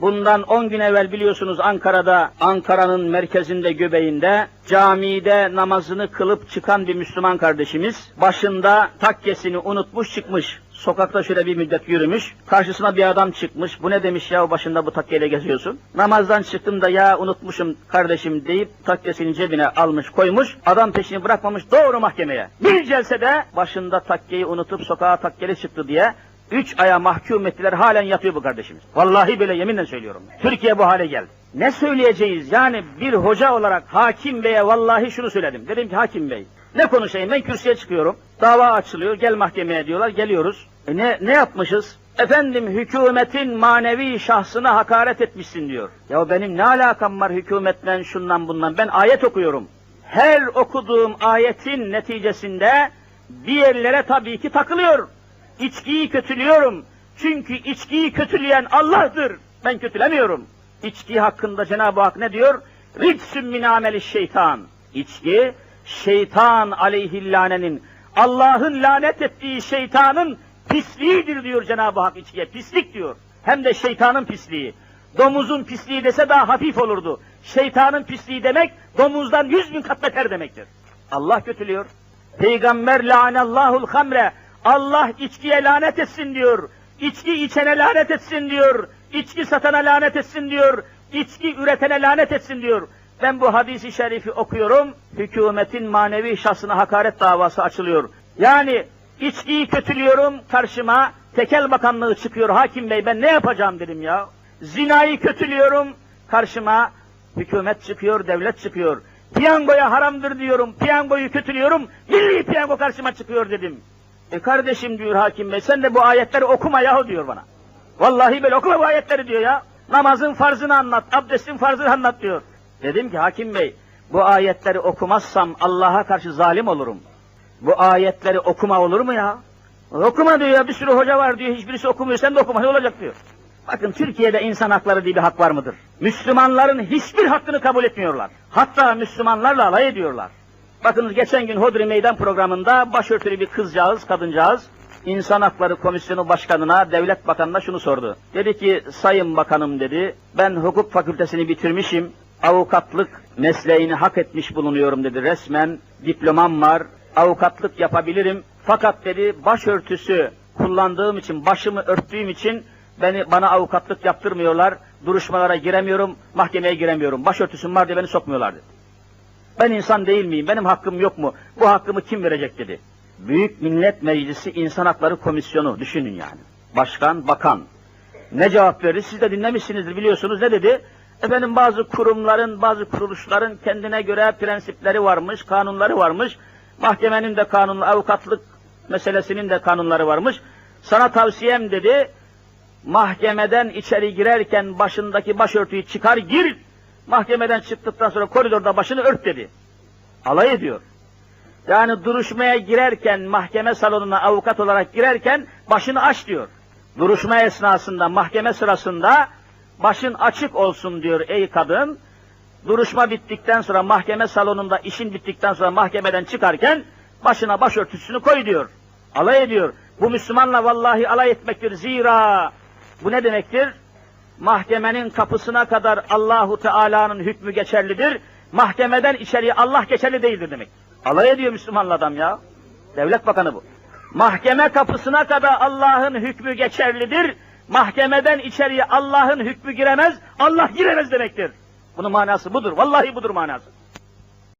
Bundan 10 gün evvel biliyorsunuz Ankara'da, Ankara'nın merkezinde, göbeğinde, camide namazını kılıp çıkan bir Müslüman kardeşimiz, başında takkesini unutmuş çıkmış. Sokakta şöyle bir müddet yürümüş, karşısına bir adam çıkmış, bu ne demiş ya başında bu takkeyle geziyorsun? Namazdan çıktım da ya unutmuşum kardeşim deyip takkesini cebine almış koymuş, adam peşini bırakmamış doğru mahkemeye. Bir celsede başında takkeyi unutup sokağa takkeli çıktı diye Üç aya mahkum ettiler halen yatıyor bu kardeşimiz. Vallahi böyle yeminle söylüyorum. Türkiye bu hale geldi. Ne söyleyeceğiz? Yani bir hoca olarak hakim beye vallahi şunu söyledim. Dedim ki hakim bey ne konuşayım ben kürsüye çıkıyorum. Dava açılıyor gel mahkemeye diyorlar geliyoruz. E ne, ne yapmışız? Efendim hükümetin manevi şahsına hakaret etmişsin diyor. Ya benim ne alakam var hükümetten şundan bundan ben ayet okuyorum. Her okuduğum ayetin neticesinde bir yerlere tabii ki takılıyor. İçkiyi kötülüyorum. Çünkü içkiyi kötüleyen Allah'tır. Ben kötülemiyorum. İçki hakkında Cenab-ı Hak ne diyor? Ritsün min ameli şeytan. İçki, şeytan aleyhillanenin, Allah'ın lanet ettiği şeytanın pisliğidir diyor Cenab-ı Hak içkiye. Pislik diyor. Hem de şeytanın pisliği. Domuzun pisliği dese daha hafif olurdu. Şeytanın pisliği demek, domuzdan yüz bin kat beter demektir. Allah kötülüyor. Peygamber lanallahul hamre. Allah içkiye lanet etsin diyor. İçki içene lanet etsin diyor. İçki satana lanet etsin diyor. İçki üretene lanet etsin diyor. Ben bu hadisi şerifi okuyorum. Hükümetin manevi şahsına hakaret davası açılıyor. Yani içkiyi kötülüyorum karşıma. Tekel bakanlığı çıkıyor hakim bey ben ne yapacağım dedim ya. Zinayı kötülüyorum karşıma. Hükümet çıkıyor, devlet çıkıyor. Piyangoya haramdır diyorum, piyangoyu kötülüyorum, milli piyango karşıma çıkıyor dedim. E kardeşim diyor hakim bey sen de bu ayetleri okuma yahu diyor bana. Vallahi böyle okuma bu ayetleri diyor ya. Namazın farzını anlat, abdestin farzını anlat diyor. Dedim ki hakim bey bu ayetleri okumazsam Allah'a karşı zalim olurum. Bu ayetleri okuma olur mu ya? Okuma diyor ya bir sürü hoca var diyor hiçbirisi okumuyor sen de okuma ne olacak diyor. Bakın Türkiye'de insan hakları diye bir hak var mıdır? Müslümanların hiçbir hakkını kabul etmiyorlar. Hatta Müslümanlarla alay ediyorlar. Bakınız geçen gün Hodri Meydan programında başörtülü bir kızcağız, kadıncağız, İnsan Hakları Komisyonu Başkanı'na, Devlet Bakanı'na şunu sordu. Dedi ki, Sayın Bakanım dedi, ben hukuk fakültesini bitirmişim, avukatlık mesleğini hak etmiş bulunuyorum dedi resmen, diplomam var, avukatlık yapabilirim. Fakat dedi, başörtüsü kullandığım için, başımı örttüğüm için beni bana avukatlık yaptırmıyorlar, duruşmalara giremiyorum, mahkemeye giremiyorum. Başörtüsüm var diye beni sokmuyorlar dedi. Ben insan değil miyim? Benim hakkım yok mu? Bu hakkımı kim verecek dedi. Büyük Millet Meclisi İnsan Hakları Komisyonu düşünün yani. Başkan, bakan. Ne cevap verir? Siz de dinlemişsinizdir biliyorsunuz. Ne dedi? Efendim bazı kurumların, bazı kuruluşların kendine göre prensipleri varmış, kanunları varmış. Mahkemenin de kanunu, avukatlık meselesinin de kanunları varmış. Sana tavsiyem dedi, mahkemeden içeri girerken başındaki başörtüyü çıkar gir, mahkemeden çıktıktan sonra koridorda başını ört dedi. Alay ediyor. Yani duruşmaya girerken, mahkeme salonuna avukat olarak girerken başını aç diyor. Duruşma esnasında, mahkeme sırasında başın açık olsun diyor ey kadın. Duruşma bittikten sonra mahkeme salonunda işin bittikten sonra mahkemeden çıkarken başına başörtüsünü koy diyor. Alay ediyor. Bu Müslümanla vallahi alay etmektir. Zira bu ne demektir? Mahkemenin kapısına kadar Allahu Teala'nın hükmü geçerlidir. Mahkemeden içeriye Allah geçerli değildir demek. Alay ediyor Müslümanla adam ya. Devlet bakanı bu. Mahkeme kapısına kadar Allah'ın hükmü geçerlidir. Mahkemeden içeriye Allah'ın hükmü giremez, Allah giremez demektir. Bunun manası budur. Vallahi budur manası.